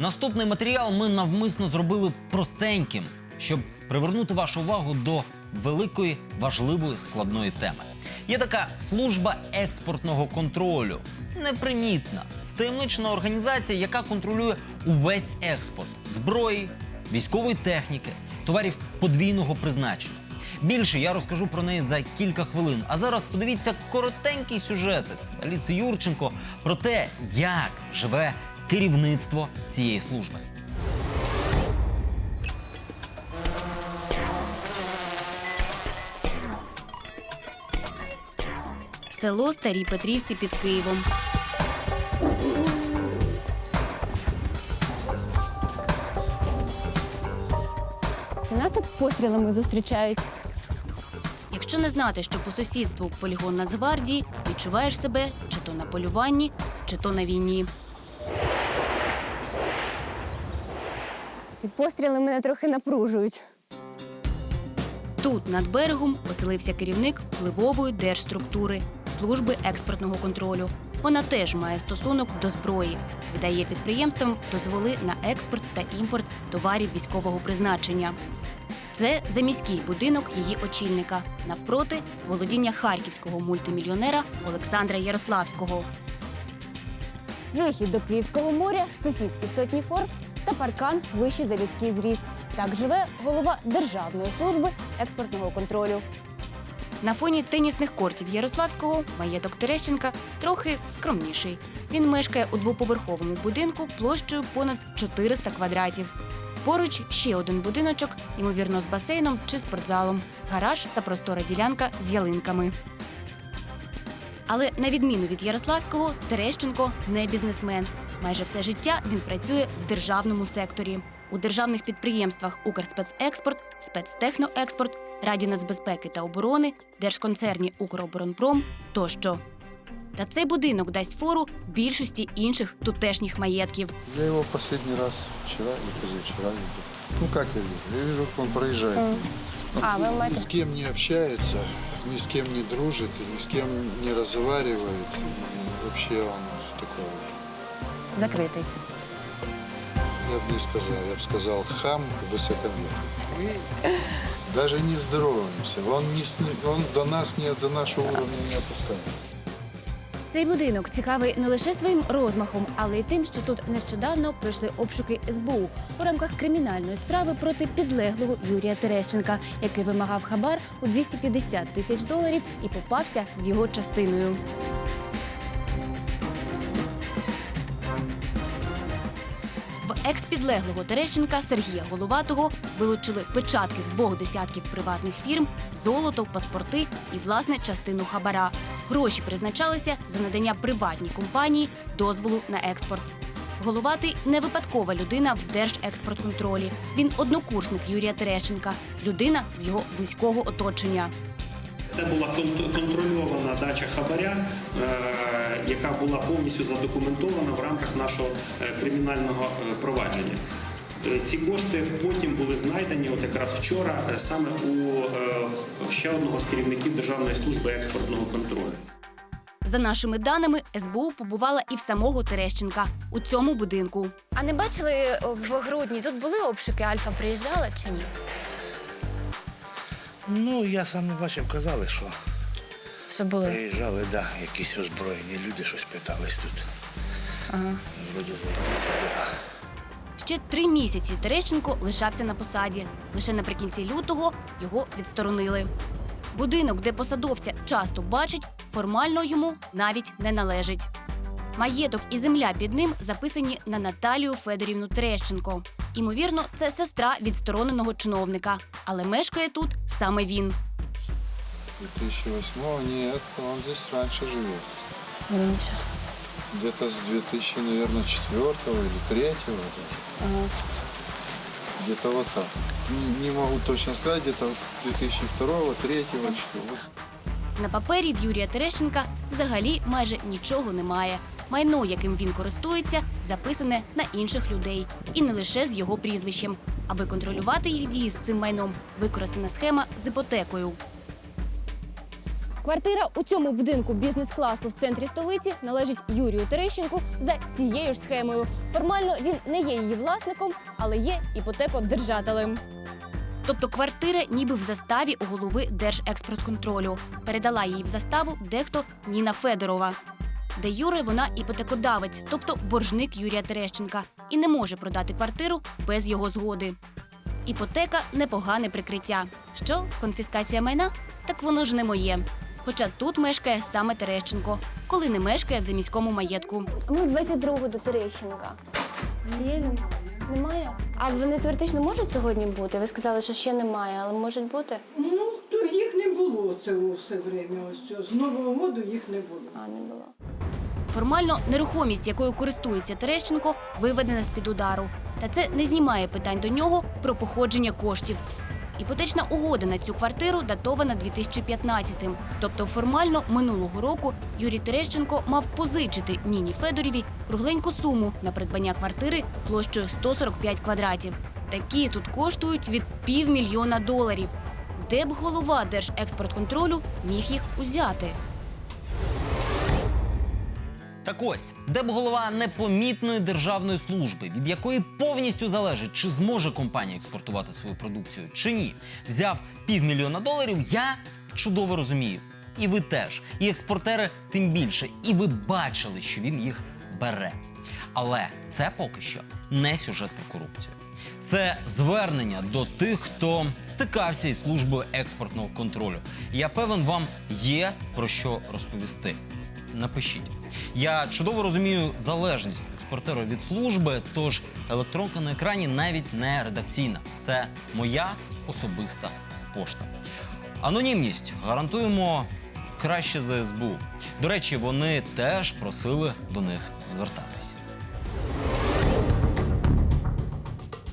Наступний матеріал ми навмисно зробили простеньким, щоб привернути вашу увагу до великої важливої складної теми. Є така служба експортного контролю, непримітна, втаємничена організація, яка контролює увесь експорт зброї, військової техніки, товарів подвійного призначення. Більше я розкажу про неї за кілька хвилин. А зараз подивіться коротенький сюжет Аліси Юрченко про те, як живе керівництво цієї служби. Село Старі Петрівці під Києвом. Це нас тут пострілами зустрічають. Якщо не знати, що по сусідству полігон Нацгвардії, відчуваєш себе чи то на полюванні, чи то на війні. Ці постріли мене трохи напружують. Тут над берегом оселився керівник впливової держструктури служби експортного контролю. Вона теж має стосунок до зброї, видає підприємствам дозволи на експорт та імпорт товарів військового призначення. Це заміський будинок її очільника навпроти володіння харківського мультимільйонера Олександра Ярославського. Вихід до Київського моря, сусід із сотні Форбс та паркан вищий за людський зріст. Так живе голова Державної служби експортного контролю. На фоні тенісних кортів Ярославського маєток Терещенка трохи скромніший. Він мешкає у двоповерховому будинку площею понад 400 квадратів. Поруч ще один будиночок, ймовірно, з басейном чи спортзалом, гараж та простора ділянка з ялинками. Але на відміну від Ярославського, Терещенко не бізнесмен. Майже все життя він працює в державному секторі. У державних підприємствах Укрспецекспорт, спецтехноекспорт, Раді нацбезпеки та оборони, Держконцерні Укроборонпром тощо. Та цей будинок дасть фору більшості інших тутешніх маєтків. Я его последний раз вчера или позавчера видел. Ну как я вижу? Я вижу, как он проезжает. Мгм. А, вы Ни маете- с кем не общается, ни с кем не дружит, и ни с кем не разговаривает. И вообще он такой, Закритий. я бы не сказал, я бы сказал, хам высокомерный. И даже не здороваемся. Он, не, с- он до нас, не, до нашего уровня не опускается. Цей будинок цікавий не лише своїм розмахом, але й тим, що тут нещодавно пройшли обшуки СБУ у рамках кримінальної справи проти підлеглого Юрія Терещенка, який вимагав хабар у 250 тисяч доларів і попався з його частиною. Екс-підлеглого Терещенка Сергія Головатого вилучили печатки двох десятків приватних фірм, золото, паспорти і власне частину хабара. Гроші призначалися за надання приватній компанії дозволу на експорт. Головатий не випадкова людина в Держекспортконтролі. Він однокурсник Юрія Терещенка, людина з його близького оточення. Це була кон- контрольована дача хабаря, е, яка була повністю задокументована в рамках нашого е, кримінального е, провадження. Ці кошти потім були знайдені, от якраз вчора, саме у ще одного з керівників Державної служби експортного контролю. За нашими даними, СБУ побувала і в самого Терещенка у цьому будинку. А не бачили в грудні? Тут були обшуки, Альфа приїжджала чи ні? Ну, я сам не бачив, казали, що Що були? приїжджали, да, якісь озброєні люди щось питались тут. Ага. Вроді зайти сюди. Ще три місяці Терещенко лишався на посаді. Лише наприкінці лютого його відсторонили. Будинок, де посадовця часто бачать, формально йому навіть не належить. Маєток і земля під ним записані на Наталію Федорівну Терещенко. Імовірно, це сестра відстороненого чиновника, але мешкає тут саме він. 2008 нет, он здесь раньше живет. Где-то с 2000, наверное, четвертого или третьего даже. Где-то вот так. Не, могу точно сказать, где-то вот 2002, 3, 4. На папері в Юрія Терещенка взагалі майже нічого немає. Майно, яким він користується, записане на інших людей, і не лише з його прізвищем. Аби контролювати їх дії з цим майном, використана схема з іпотекою. Квартира у цьому будинку бізнес-класу в центрі столиці належить Юрію Терещенку за цією ж схемою. Формально він не є її власником, але є іпотекодержателем. Тобто квартира ніби в заставі у голови Держекспортконтролю. Передала її в заставу дехто Ніна Федорова. Де Юре вона іпотекодавець, тобто боржник Юрія Терещенка, і не може продати квартиру без його згоди. Іпотека непогане прикриття. Що конфіскація майна? Так воно ж не моє. Хоча тут мешкає саме Терещенко, коли не мешкає в заміському маєтку. Ми 22-го до Терещенка. Є він? Немає? А вони теоретично можуть сьогодні бути? Ви сказали, що ще немає, але можуть бути? Ну, то їх не було це все время. Ось цього. з Нового року їх не було. А, не було. Формально нерухомість, якою користується Терещенко, виведена з-під удару. Та це не знімає питань до нього про походження коштів. Іпотечна угода на цю квартиру датована 2015-м. Тобто формально минулого року Юрій Терещенко мав позичити Ніні Федоріві кругленьку суму на придбання квартири площею 145 квадратів. Такі тут коштують від півмільйона доларів. Де б голова Держекспортконтролю міг їх узяти? Так ось, де б голова непомітної державної служби, від якої повністю залежить, чи зможе компанія експортувати свою продукцію, чи ні, взяв півмільйона доларів, я чудово розумію. І ви теж, і експортери тим більше. І ви бачили, що він їх бере. Але це поки що не сюжет про корупцію. Це звернення до тих, хто стикався із службою експортного контролю. Я певен, вам є про що розповісти. Напишіть. Я чудово розумію залежність експортера від служби, тож електронка на екрані навіть не редакційна. Це моя особиста пошта. Анонімність гарантуємо краще за СБУ. До речі, вони теж просили до них звертатись.